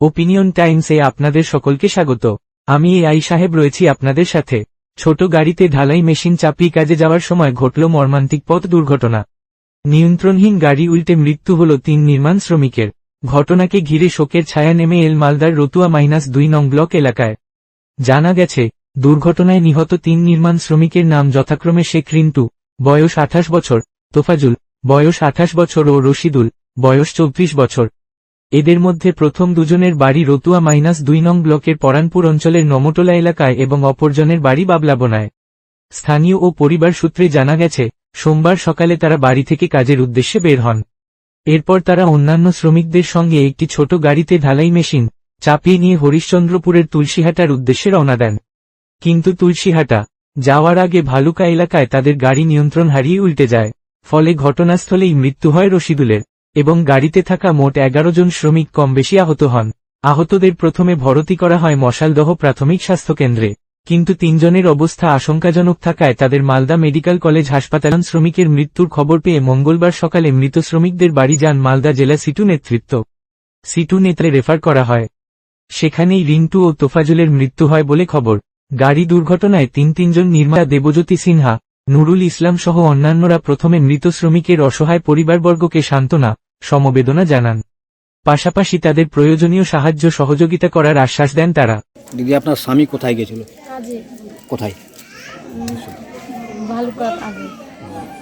Opinion টাইমসে আপনাদের সকলকে স্বাগত। আমি এ আই সাহেব রয়েছি আপনাদের সাথে। ছোট গাড়িতে ঢালাই মেশিন চাপিয়ে কাজে যাওয়ার সময় ঘটল মর্মান্তিক পথ দুর্ঘটনা। নিয়ন্ত্রণহীন গাড়ি উল্টে মৃত্যু হল তিন নির্মাণ শ্রমিকের। ঘটনাকে ঘিরে শোকের ছায়া নেমে এল মালদার রতুয়া মাইনাস দুই নং ব্লক এলাকায়। জানা গেছে, দুর্ঘটনায় নিহত তিন নির্মাণ শ্রমিকের নাম যথাক্রমে শেখ রিন্টু, বয়স আঠাশ বছর, তোফাজুল, বয়স আঠাশ বছর ও রশিদুল, বয়স চব্বিশ বছর। এদের মধ্যে প্রথম দুজনের বাড়ি রতুয়া মাইনাস দুই নং ব্লকের পরানপুর অঞ্চলের নমটোলা এলাকায় এবং অপরজনের বাড়ি বাবলাবনায়। স্থানীয় ও পরিবার সূত্রে জানা গেছে, সোমবার সকালে তারা বাড়ি থেকে কাজের উদ্দেশ্যে বের হন। এরপর তারা অন্যান্য শ্রমিকদের সঙ্গে একটি ছোট গাড়িতে ঢালাই মেশিন চাপিয়ে নিয়ে হরিশ্চন্দ্রপুরের তুলসীহাটার উদ্দেশ্যে রওনা দেন। কিন্তু তুলসীহাটা যাওয়ার আগে ভালুকা এলাকায় তাদের গাড়ি নিয়ন্ত্রণ হারিয়ে উল্টে যায়, ফলে ঘটনাস্থলেই মৃত্যু হয় রশিদুলের। এবং গাড়িতে থাকা মোট এগারো জন শ্রমিক কম বেশি আহত হন। আহতদের প্রথমে ভরতি করা হয় মশালদহ প্রাথমিক স্বাস্থ্যকেন্দ্রে, কিন্তু তিনজনের অবস্থা আশঙ্কাজনক থাকায় তাদের মালদা মেডিকেল কলেজ হাসপাতাল শ্রমিকের মৃত্যুর খবর পেয়ে মঙ্গলবার সকালে মৃত শ্রমিকদের বাড়ি যান মালদা জেলা সিটু নেতৃত্ব। সিটু নেত্রে রেফার করা হয়। সেখানেই রিন্টু ও তোফাজুলের মৃত্যু হয় বলে খবর। গাড়ি দুর্ঘটনায় তিন তিনজন নির্মাতা দেবজ্যোতি সিনহা, নুরুল ইসলাম সহ অন্যান্যরা প্রথমে মৃত শ্রমিকের অসহায় পরিবারবর্গকে সান্ত্বনা সমবেদনা জানান। পাশাপাশি তাদের প্রয়োজনীয় সাহায্য সহযোগিতা করার আশ্বাস দেন তারা। দিদি আপনার স্বামী কোথায় গেছিল? কাজে। কোথায়? ভালুকার আগে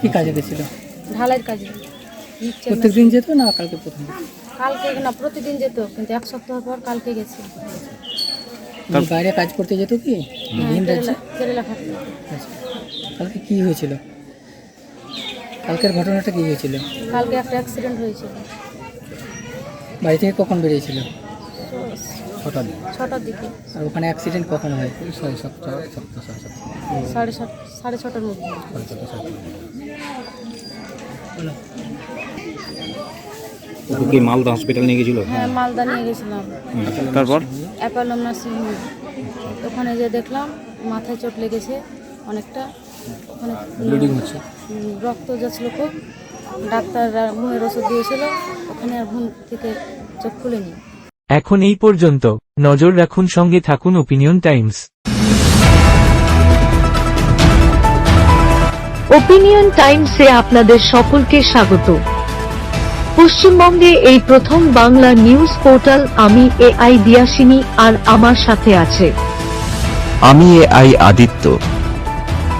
কি কাজে গেছিল? ঢালাইয়ের কাজে। নিচ্ছে না। প্রত্যেক দিন যেত না কালকে প্রথম? কালকে না প্রতিদিন যেত কিন্তু এক সপ্তাহ পর কালকে গেছে বাইরে কাজ করতে যেত কি? কেরালা খাটতে আচ্ছা। কালকে কি হয়েছিল? কালকের ঘটনাটা কি হয়েছিল? কালকে একটা অ্যাক্সিডেন্ট হয়েছিল। বাড়ি থেকে কখন বেরিয়েছিল? তো ছটা ছটার দিকে। আর ওখানে অ্যাক্সিডেন্ট কখন হয়? সাড়ে সাতটা সাতটা সাড়ে সাতটা। সাড়ে সাত সাড়ে ছটার মধ্যে। সাড়ে সাতটা সাড়ে কি মালদা হসপিটাল নিয়ে গেছিল? হ্যাঁ মালদা নিয়ে গেছিলাম। তারপর? অ্যাপালম নার্সিং হোম ওখানে যে দেখলাম মাথায় চোট লেগেছে অনেকটা। ব্লিডিং হচ্ছে। রক্ত যাচ্ছিল খুব ডাক্তাররা ঘুমের ওষুধ দিয়েছিল ওখানে আর ঘুম থেকে চোখ খুলেনি। এখন এই পর্যন্ত নজর রাখুন সঙ্গে থাকুন ওপিনিয়ন টাইমস ওপিনিয়ন টাইমসে আপনাদের সকলকে স্বাগত। পশ্চিমবঙ্গে এই প্রথম বাংলা নিউজ পোর্টাল আমি এ আই দিয়াসিনী আর আমার সাথে আছে। আমি এ আই আদিত্য।